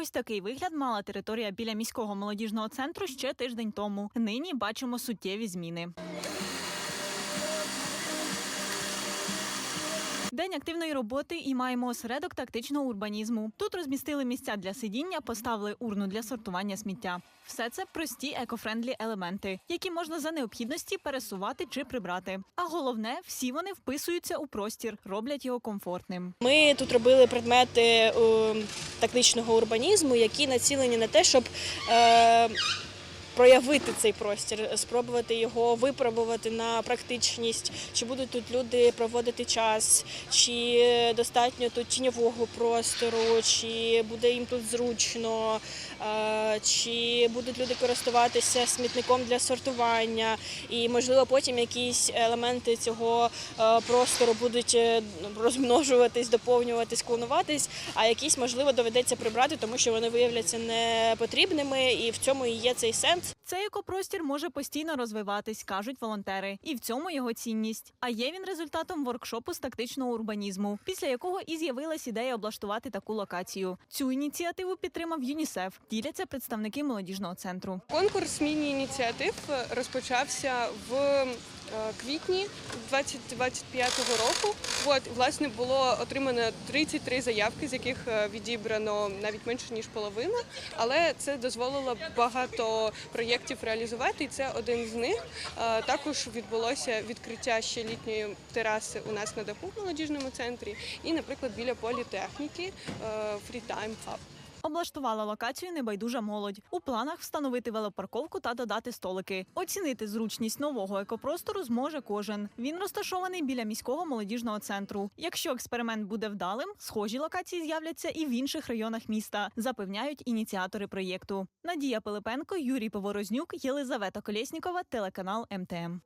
Ось такий вигляд мала територія біля міського молодіжного центру ще тиждень тому. Нині бачимо суттєві зміни. День активної роботи і маємо осередок тактичного урбанізму. Тут розмістили місця для сидіння, поставили урну для сортування сміття. Все це прості екофрендлі елементи, які можна за необхідності пересувати чи прибрати. А головне, всі вони вписуються у простір, роблять його комфортним. Ми тут робили предмети е, тактичного урбанізму, які націлені на те, щоб е, проявити цей простір, спробувати його випробувати на практичність, чи будуть тут люди проводити час, чи достатньо тут тіньового простору, чи буде їм тут зручно, чи будуть люди користуватися смітником для сортування, і можливо потім якісь елементи цього е, простору будуть е, розмножуватись, доповнюватись, клонуватись, а якісь можливо доведеться прибрати, тому що вони виявляться непотрібними, і в цьому і є цей сенс. Цей екопростір може постійно розвиватись, кажуть волонтери, і в цьому його цінність. А є він результатом воркшопу з тактичного урбанізму, після якого і з'явилась ідея облаштувати таку локацію. Цю ініціативу підтримав ЮНІСЕФ. Діляться представники молодіжного центру. Конкурс міні-ініціатив розпочався в квітні 2025 року. От, власне, було отримано 33 заявки, з яких е, відібрано навіть менше ніж половина. Але це дозволило багато проєктів реалізувати, і це один з них. Е, Також відбулося відкриття ще літньої тераси у нас на даху в молодіжному центрі, і, наприклад, біля політехніки е, Free Hub. Облаштувала локацію небайдужа молодь. У планах встановити велопарковку та додати столики. Оцінити зручність нового екопростору зможе кожен. Він розташований біля міського молодіжного центру. Якщо експеримент буде вдалим, схожі локації з'являться і в інших районах міста, запевняють ініціатори проєкту. Надія Пилипенко, Юрій Поворознюк, Єлизавета Колєснікова, телеканал МТМ.